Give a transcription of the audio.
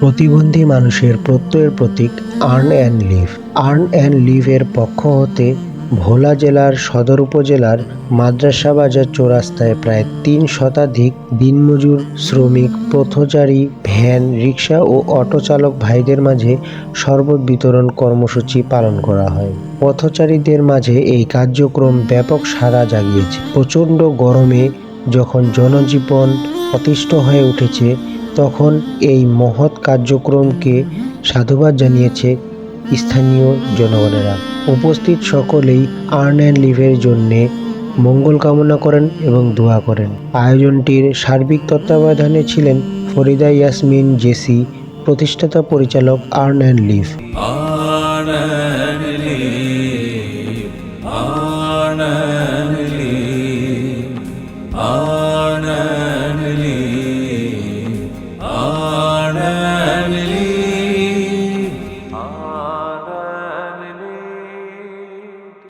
প্রতিবন্ধী মানুষের প্রত্যয়ের প্রতীক earn and leave. Earn and লিভের পক্ষ হতে ভোলা জেলার সদর উপজেলার মাদ্রাসা বাজার চৌরাস্তায় প্রায় তিন শতাধিক দিনমজুর শ্রমিক, পথচারী, ভ্যান, রিক্সা ও অটো চালক ভাইদের মাঝে শরবত বিতরণ কর্মসূচি পালন করা হয়। পথচারীদের মাঝে এই কার্যক্রম ব্যাপক সাড়া জাগিয়েছে। প্রচণ্ড গরমে যখন জনজীবন অতিষ্ঠ হয়ে উঠেছে তখন এই মহৎ কার্যক্রমকে সাধুবাদ জানিয়েছে স্থানীয় জনগণেরা। উপস্থিত সকলেই আর্ন অ্যান্ড লিভের জন্যে মঙ্গল কামনা করেন এবং দোয়া করেন। আয়োজনটির সার্বিক তত্ত্বাবধানে ছিলেন ফরিদা ইয়াসমিন জেসি, প্রতিষ্ঠাতা পরিচালক আর্ন অ্যান্ড লিভ।